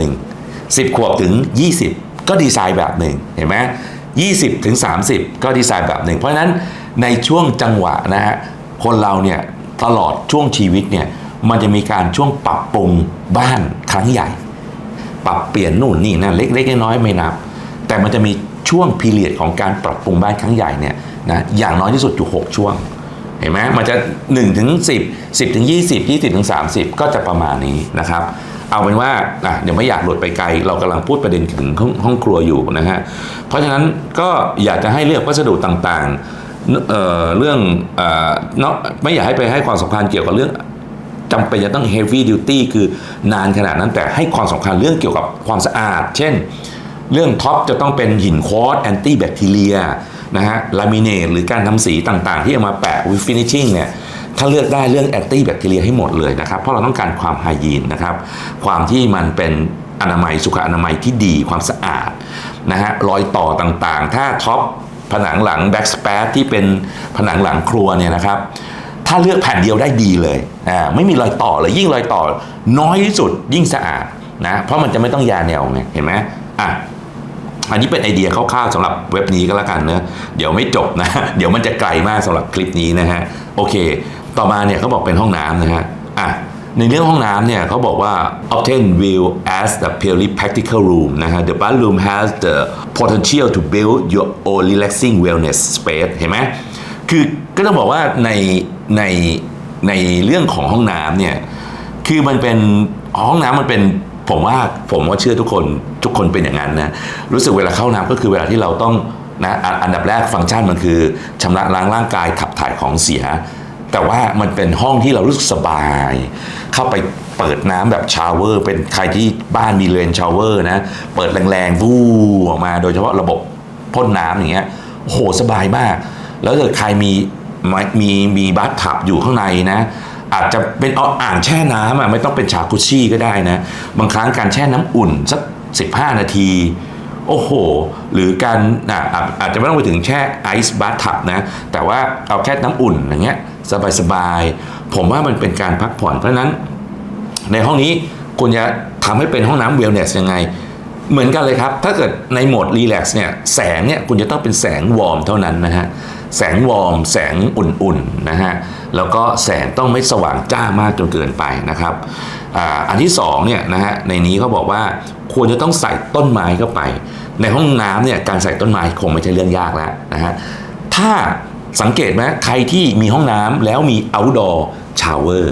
หนึ่งสิบขวบถึง 20 ก็ดีไซน์แบบหนึ่งเห็นไหมยี่สิบถึง30ก็ดีไซน์แบบหนึ่ง เพราะฉะนั้นในช่วงจังหวะนะฮะคนเราเนี่ยตลอดช่วงชีวิตเนี่ยมันจะมีการช่วงปรับปรุงบ้านครั้งใหญ่ ปรับเปลี่ยนนู่นนี่นั่นเล็กๆน้อยๆไม่นับ แต่มันจะมีช่วงพีเรียดของการปรับปรุงบ้านครั้งใหญ่เนี่ยนะอย่างน้อยที่สุดอยู่ 6 ช่วง เห็นไหมมันจะ1ถึง10 10ถึง20 20ถึง30 ก็จะประมาณนี้นะครับ เอาเป็นว่าอะเดี๋ยวไม่อยากหลุดไปไกล เรากำลังพูดประเด็นถึงห้ององครัวอยู่นะฮะเพราะฉะนั้นก็อยากจะให้เลือกวัสดุต่างๆเอ่อเรื่องเอ่อเนาะไม่อยากให้ไปให้ความสำคัญเกี่ยวกับเรื่องจำเป็นจะต้อง heavy duty คือนานขนาดนั้นแต่ให้ความสำคัญเรื่องเกี่ยวกับความสะอาด เช่น เรื่องท็อปจะต้องเป็นหินคอสแอนตี้แบคทีเรียนะฮะลามิเนตหรือการทำสีต่างๆ ที่เอามาแปะวิฟินิชชิ่งเนี่ย ถ้าเลือกได้เรื่องแอนตี้แบคทีเรียให้หมดเลยนะครับ เพราะเราต้องการความไฮยีนนะครับ ความที่มันเป็นอนามัยสุขอนามัยที่ดีความสะอาดนะฮะรอยต่อต่างๆ ถ้าท็อปผนังหลังแบ็กสเปซที่เป็นผนังหลังครัวเนี่ยนะครับ ถ้าเลือกแผ่นเดียวได้ดีเลยอ่าไม่มีรอยต่อเลยยิ่งรอยต่อ น้อยที่สุดยิ่งสะอาดนะเพราะมันจะไม่ต้องยาแนวไงเห็นไหมอะอันนี้เป็นไอเดียคร่าวๆสำหรับเว็บนี้ก็แล้วกันเนะเดี๋ยวไม่จบนะ เดี๋ยวมันจะไกลมากสำหรับคลิปนี้นะฮะ โอเค ต่อมาเนี่ยเขาบอกเป็นห้องน้ำนะฮะอะในเรื่องห้องน้ำเนี่ยเขาบอกว่า obtain view as the purely practical room นะฮะ the bathroom has the potential to build your own relaxing wellness space เห็นไหมคือก็ต้องบอกว่าในในในเรื่องของห้องน้ำเนี่ยคือมันเป็นห้องน้ำมันเป็นผมว่าผมว่าเชื่อทุกคนทุกคนเป็นอย่างนั้นนะรู้สึกเวลาเข้าน้ำก็คือเวลาที่เราต้องนะอันอันดับแรกฟังก์ชันมันคือชำระล้างร่างกายขับถ่ายของเสีย แต่ว่ามันเป็นห้องที่เรารู้สึกสบาย เข้าไปเปิดน้ำแบบชาวเวอร์ เป็นใครที่บ้านมีเลนชาวเวอร์นะ เปิดแรงๆวูออกมา โดยเฉพาะระบบพ่นน้ำอย่างเงี้ยโหสบายมาก แล้วถ้าเกิดใครมีมีมีมีบัตทับอยู่ข้างในนะ อาจจะเป็นเอาอ่างแช่น้ำอะไม่ต้องเป็นชาคุชี่ก็ได้นะ บางครั้งการแช่น้ำอุ่นสัก 15 นาที โอ้โห หรือการออาจอาจจะไม่ต้องไปถึงแช่ไอซ์บัตทับนะ แต่ว่าเอาแค่น้ำอุ่นอย่างเงี้ยสบายๆ ผมว่ามันเป็นการพักผ่อน เพราะนั้น ในห้องนี้คุณจะทำให้เป็นห้องน้ำเวลเนสยังไง เหมือนกันเลยครับ ถ้าเกิดในโหมดรีแลกซ์เนี่ย แสงเนี่ยคุณจะต้องเป็นแสงวอร์มเท่านั้นนะฮะ แสงวอร์ม แสงอุ่นๆ นะฮะ แล้วก็แสงต้องไม่สว่างจ้ามากจนเกินไปนะครับ อันที่สองเนี่ยนะฮะในนี้เขาบอกว่าควรจะต้องใส่ต้นไม้เข้าไป ในห้องน้ำเนี่ยการใส่ต้นไม้คงไม่ใช่เรื่องยากแล้วนะฮะถ้าสังเกตไหมใครที่มีห้องน้ำแล้วมี outdoor shower